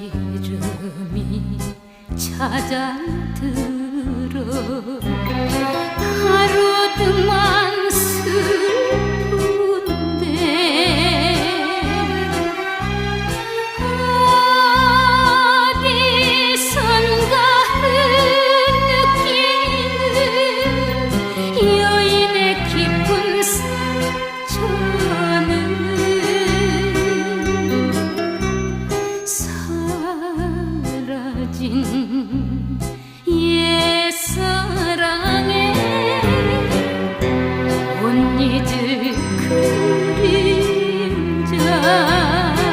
이름이 찾아들 心。